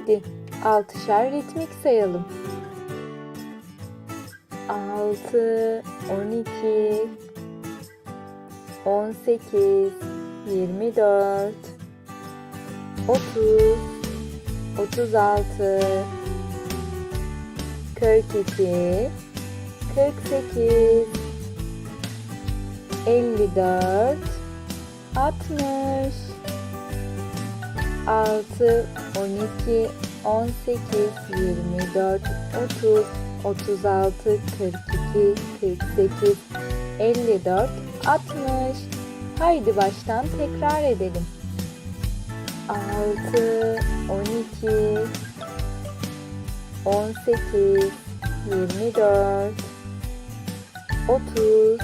Haydi altışar ritmik sayalım. 6, 12, 18, 24, 30, 36, 42, 48, 54, 60, 6, 12, 18, 24, 30, 36, 42, 48, 54, 60. Haydi baştan tekrar edelim. 6, 12, 18, 24, 30,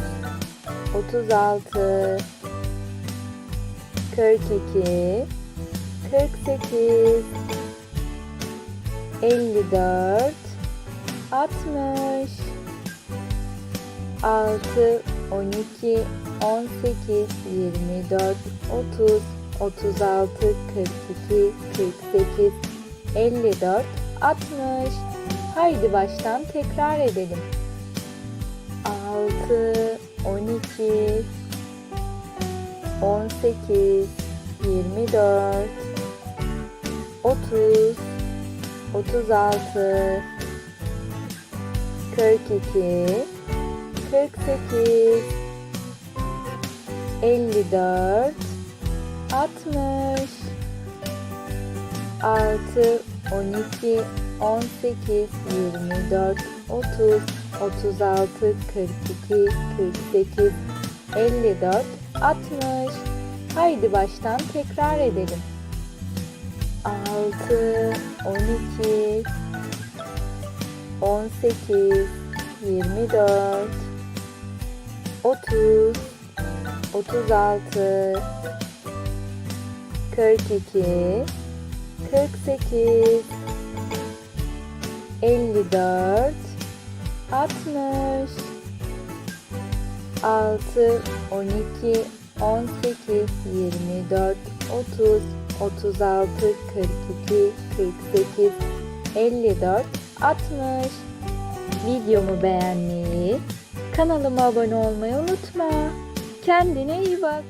36, 42, 48, 54, 60, 6, 12, 18, 24, 30, 36, 42, 48, 54, 60. Haydi baştan tekrar edelim. 6, 12, 18, 24, 30, 36, 42, 48, 54, 60, 6, 12, 18, 24, 30, 36, 42, 48, 54, 60. Haydi baştan tekrar edelim. 6, 12, 18, 24, 30, 36, 42, 48, 54, 60, 6, 12, 18, 24, 30, 36, 42, 48, 54, 60. Videomu beğenmeyi, kanalıma abone olmayı unutma. Kendine iyi bak.